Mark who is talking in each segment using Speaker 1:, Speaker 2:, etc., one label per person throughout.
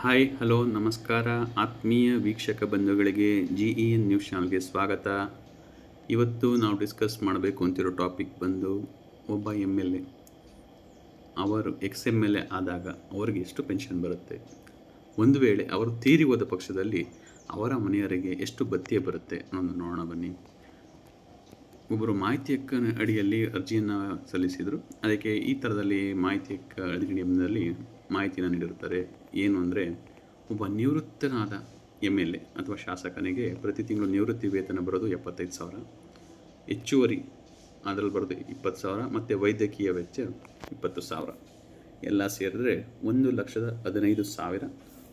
Speaker 1: Hi hello ನಮಸ್ಕಾರ. ಆತ್ಮೀಯ ವೀಕ್ಷಕ ಬಂಧುಗಳಿಗೆ ಜಿ ಇ ಎನ್ ನ್ಯೂಸ್ ಚಾನಲ್ಗೆ ಸ್ವಾಗತ. ಇವತ್ತು ನಾವು ಡಿಸ್ಕಸ್ ಮಾಡಬೇಕು ಅಂತಿರೋ ಟಾಪಿಕ್ ಬಂದು ಒಬ್ಬ ಎಂ ಎಲ್ ಎ ಅವರು ಎಕ್ಸ್ ಎಂ ಎಲ್ ಎ ಆದಾಗ ಅವರಿಗೆ ಎಷ್ಟು ಪೆನ್ಷನ್ ಬರುತ್ತೆ? ಒಂದು ವೇಳೆ ಅವರು ತೀರಿ ಹೋದ ಪಕ್ಷದಲ್ಲಿ ಅವರ ಮನೆಯವರಿಗೆ ಎಷ್ಟು ಬತ್ತಿಯ ಬರುತ್ತೆ ಅನ್ನೋದು ನೋಡೋಣ ಬನ್ನಿ. ಒಬ್ಬರು ಮಾಹಿತಿ ಹಕ್ಕನ ಅಡಿಯಲ್ಲಿ ಅರ್ಜಿಯನ್ನು ಸಲ್ಲಿಸಿದರು. ಅದಕ್ಕೆ ಈ ಥರದಲ್ಲಿ ಮಾಹಿತಿ ಹಕ್ಕ ಅಧಿನಿಯಮದಲ್ಲಿ ಮಾಹಿತಿಯನ್ನು ನೀಡಿರುತ್ತಾರೆ. ಏನು ಅಂದರೆ, ಒಬ್ಬ ನಿವೃತ್ತನಾದ ಎಂ ಎಲ್ ಎ ಅಥವಾ ಶಾಸಕನಿಗೆ ಪ್ರತಿ ತಿಂಗಳು ನಿವೃತ್ತಿ ವೇತನ ಬರೋದು ಎಪ್ಪತ್ತೈದು ಸಾವಿರ, ಹೆಚ್ಚುವರಿ ಅದರಲ್ಲಿ ಬರೋದು ಇಪ್ಪತ್ತು ಸಾವಿರ, ಮತ್ತು ವೈದ್ಯಕೀಯ ವೆಚ್ಚ ಇಪ್ಪತ್ತು ಸಾವಿರ. ಎಲ್ಲ ಸೇರಿದ್ರೆ ಒಂದು ಲಕ್ಷದ ಹದಿನೈದು ಸಾವಿರ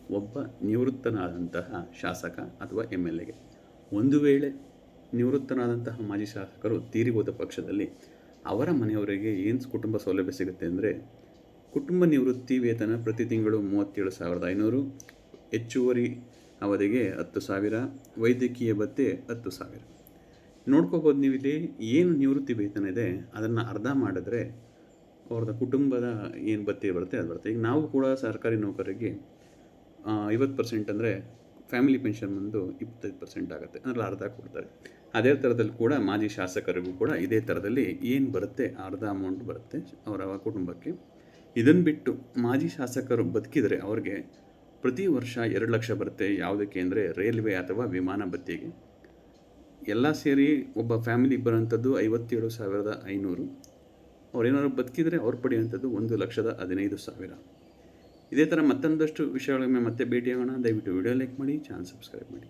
Speaker 1: ಒಬ್ಬ ನಿವೃತ್ತನಾದಂತಹ ಶಾಸಕ ಅಥವಾ ಎಂ ಎಲ್ ಎಗೆ. ಒಂದು ವೇಳೆ ನಿವೃತ್ತನಾದಂತಹ ಮಾಜಿ ಶಾಸಕರು ತೀರಿ ಹೋದ ಪಕ್ಷದಲ್ಲಿ ಅವರ ಮನೆಯವರಿಗೆ ಏನು ಕುಟುಂಬ ಸೌಲಭ್ಯ ಸಿಗುತ್ತೆ ಅಂದರೆ ಕುಟುಂಬ ನಿವೃತ್ತಿ ವೇತನ ಪ್ರತಿ ತಿಂಗಳು ಮೂವತ್ತೇಳು ಸಾವಿರದ ಐನೂರು, ಹೆಚ್ಚುವರಿ ಅವಧಿಗೆ ಹತ್ತು ಸಾವಿರ, ವೈದ್ಯಕೀಯ ಭತ್ತೆ ಹತ್ತು ಸಾವಿರ. ನೋಡ್ಕೋಬೋದು ನೀವು ಇಲ್ಲಿ ಏನು ನಿವೃತ್ತಿ ವೇತನ ಇದೆ, ಅದನ್ನು ಅರ್ಧ ಮಾಡಿದ್ರೆ ಅವ್ರದ ಕುಟುಂಬದ ಏನು ಭತ್ತೆ ಬರುತ್ತೆ ಅದು ಬರುತ್ತೆ. ಈಗ ನಾವು ಕೂಡ ಸರ್ಕಾರಿ ನೌಕರರಿಗೆ ಐವತ್ತು ಪರ್ಸೆಂಟ್ ಅಂದರೆ ಫ್ಯಾಮಿಲಿ ಪೆನ್ಷನ್ ಬಂದು ಇಪ್ಪತ್ತೈದು ಪರ್ಸೆಂಟ್ ಆಗುತ್ತೆ. ಅದರಲ್ಲಿ ಅರ್ಧ ಕೊಡ್ತಾರೆ. ಅದೇ ಥರದಲ್ಲಿ ಕೂಡ ಮಾಜಿ ಶಾಸಕರಿಗೂ ಕೂಡ ಇದೇ ಥರದಲ್ಲಿ ಏನು ಬರುತ್ತೆ, ಅರ್ಧ ಅಮೌಂಟ್ ಬರುತ್ತೆ ಅವರ ಕುಟುಂಬಕ್ಕೆ. ಇದನ್ನು ಬಿಟ್ಟು ಮಾಜಿ ಶಾಸಕರು ಬದುಕಿದರೆ ಅವ್ರಿಗೆ ಪ್ರತಿ ವರ್ಷ ಎರಡು ಲಕ್ಷ ಬರುತ್ತೆ ಯಾವುದಕ್ಕೆ ಅಂದರೆ ರೈಲ್ವೆ ಅಥವಾ ವಿಮಾನ ಬತ್ತಿಗೆ ಎಲ್ಲ ಸೇರಿ ಒಬ್ಬ ಫ್ಯಾಮಿಲಿ ಬರೋಂಥದ್ದು ಐವತ್ತೇಳು ಸಾವಿರದ ಐನೂರು. ಅವ್ರೇನಾದ್ರು ಬದುಕಿದರೆ ಅವ್ರು ಪಡೆಯುವಂಥದ್ದು ಒಂದು ಲಕ್ಷದ ಹದಿನೈದು ಸಾವಿರ. ಇದೇ ಥರ ಮತ್ತೊಂದಷ್ಟು ವಿಷಯಗಳ ಮೇಲೆ ಮತ್ತೆ ಭೇಟಿಯಾಗೋಣ. ದಯವಿಟ್ಟು ವಿಡಿಯೋ ಲೈಕ್ ಮಾಡಿ, ಚಾನಲ್ ಸಬ್ಸ್ಕ್ರೈಬ್ ಮಾಡಿ.